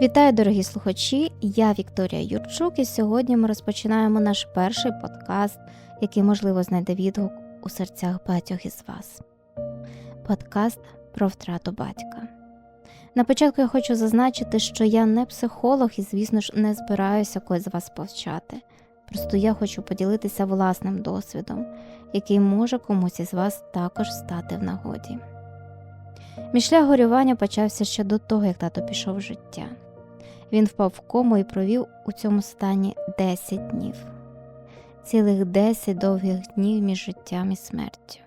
Вітаю, дорогі слухачі! Я Вікторія Юрчук, і сьогодні ми розпочинаємо наш перший подкаст, який, можливо, знайде відгук у серцях багатьох із вас. Подкаст про втрату батька. На початку я хочу зазначити, що я не психолог і, звісно ж, не збираюся когось з вас повчати. Просто я хочу поділитися власним досвідом, який може комусь із вас також стати в нагоді. Мій шлях горювання почався ще до того, як тато пішов в життя. Він впав в кому і провів у цьому стані 10 днів, цілих 10 довгих днів між життям і смертю.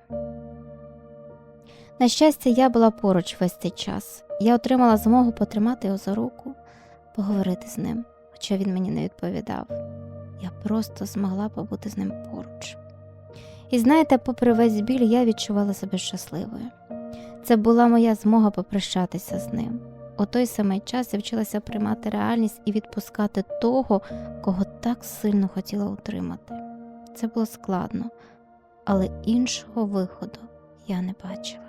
На щастя, я була поруч весь цей час. Я отримала змогу потримати його за руку, поговорити з ним, хоча він мені не відповідав. Я просто змогла побути з ним поруч. І знаєте, попри весь біль, я відчувала себе щасливою. Це була моя змога попрощатися з ним. У той самий час я вчилася приймати реальність і відпускати того, кого так сильно хотіла утримати. Це було складно, але іншого виходу я не бачила.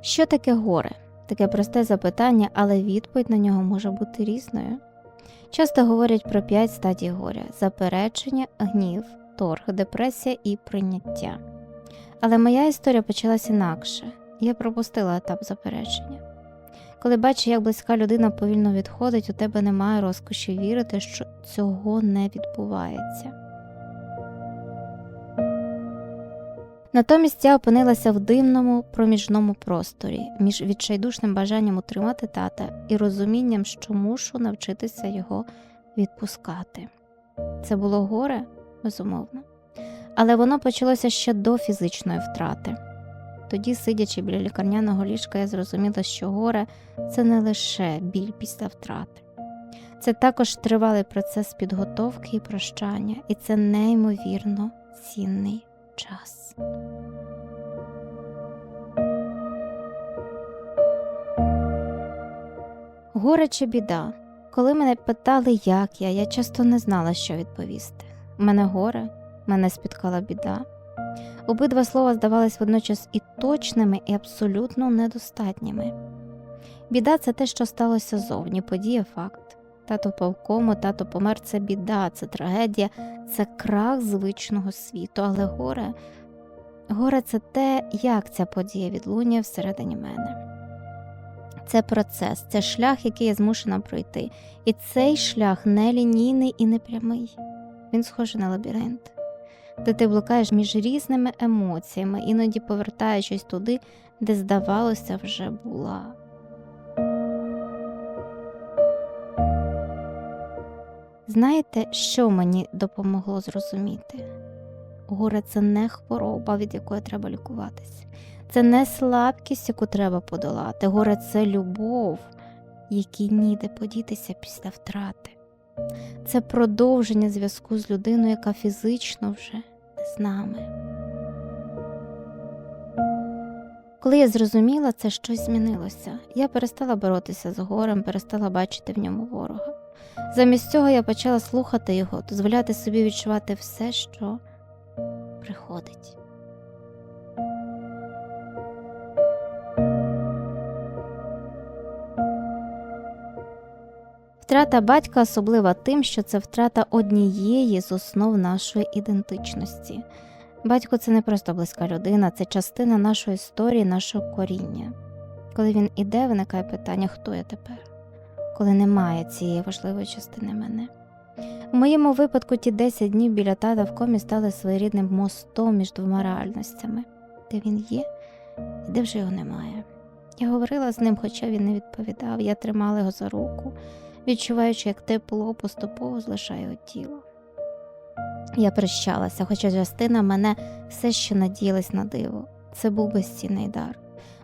Що таке горе? Таке просте запитання, але відповідь на нього може бути різною. Часто говорять про п'ять стадій горя: заперечення, гнів, торг, депресія і прийняття. Але моя історія почалась інакше. Я пропустила етап заперечення. Коли бачиш, як близька людина повільно відходить, у тебе немає розкоші вірити, що цього не відбувається. Натомість я опинилася в дивному проміжному просторі між відчайдушним бажанням утримати тата і розумінням, що мушу навчитися його відпускати. Це було горе, безумовно але воно почалося ще до фізичної втрати. Тоді, сидячи біля лікарняного ліжка, я зрозуміла, що горе це не лише біль після втрати, це також тривалий процес підготовки і прощання, і це неймовірно цінний час. Горе чи біда. Коли мене питали, як я, я часто не знала, що відповісти. У мене горе, мене спіткала біда. Обидва слова здавались водночас і точними, і абсолютно недостатніми. Біда це те, що сталося зовні, подія факт. Тато повкому, тато помер це біда, це трагедія, це крах звичного світу, але горе горе це те, як ця подія відлунює всередині мене. Це процес, це шлях, який я змушена пройти. І цей шлях не лінійний і не прямий. Він схожий на лабіринт де ти блукаєш між різними емоціями, іноді повертаючись туди, де, здавалося, вже була. Знаєте, що мені допомогло зрозуміти? Горе це не хвороба, від якої треба лікуватися, це не слабкість, яку треба подолати. Горе це любов, якій ніде подітися після втрати. Це продовження зв'язку з людиною, яка фізично вже не з нами. Коли я зрозуміла, це щось змінилося. Я перестала боротися з горем, перестала бачити в ньому ворога. Замість цього я почала слухати його, дозволяти собі відчувати все, що приходить. Втрата батька особлива тим, що це втрата однієї з основ нашої ідентичності. Батько це не просто близька людина, це частина нашої історії, нашого коріння. Коли він іде, виникає питання, хто я тепер, коли немає цієї важливої частини мене. У моєму випадку ті 10 днів біля тата в комі стали своєрідним мостом між двома реальностями, де він є і де вже його немає. Я говорила з ним, хоча він не відповідав, я тримала його за руку відчуваючи, як тепло поступово злишає тіло. Я прощалася, хоча частина мене все ще надіялась на диво. Це був безцінний дар,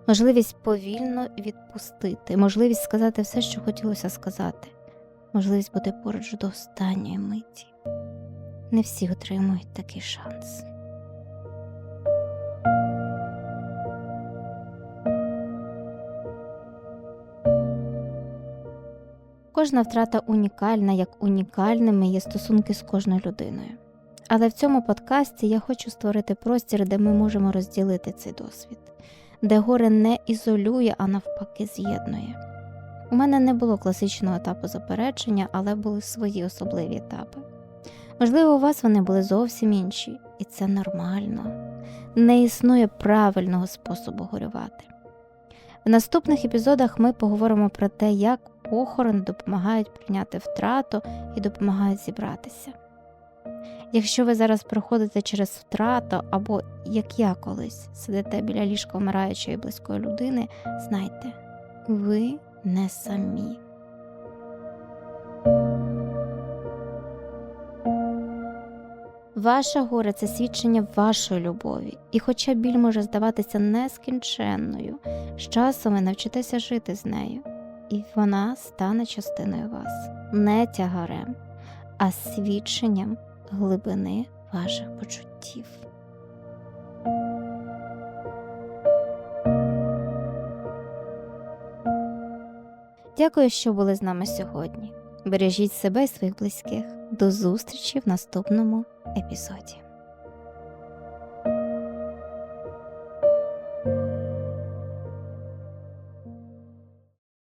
можливість повільно відпустити, можливість сказати все, що хотілося сказати, можливість бути поруч до останньої миті. Не всі отримують такий шанс. Кожна втрата унікальна, як унікальними є стосунки з кожною людиною. Але в цьому подкасті я хочу створити простір, де ми можемо розділити цей досвід, де горе не ізолює, а навпаки з'єднує. У мене не було класичного етапу заперечення, але були свої особливі етапи. Можливо, у вас вони були зовсім інші, і це нормально. Не існує правильного способу горювати. В наступних епізодах ми поговоримо про те, як похорони допомагають прийняти втрату і допомагають зібратися. Якщо ви зараз проходите через втрату, або як я колись сидите біля ліжка вмираючої близької людини, знайте, ви не самі. Ваше горе це свідчення вашої любові, і хоча біль може здаватися нескінченною, з часом ви навчитеся жити з нею, і вона стане частиною вас, не тягарем, а свідченням глибини ваших почуттів. Дякую, що були з нами сьогодні. Бережіть себе і своїх близьких. До зустрічі в наступному епізоді.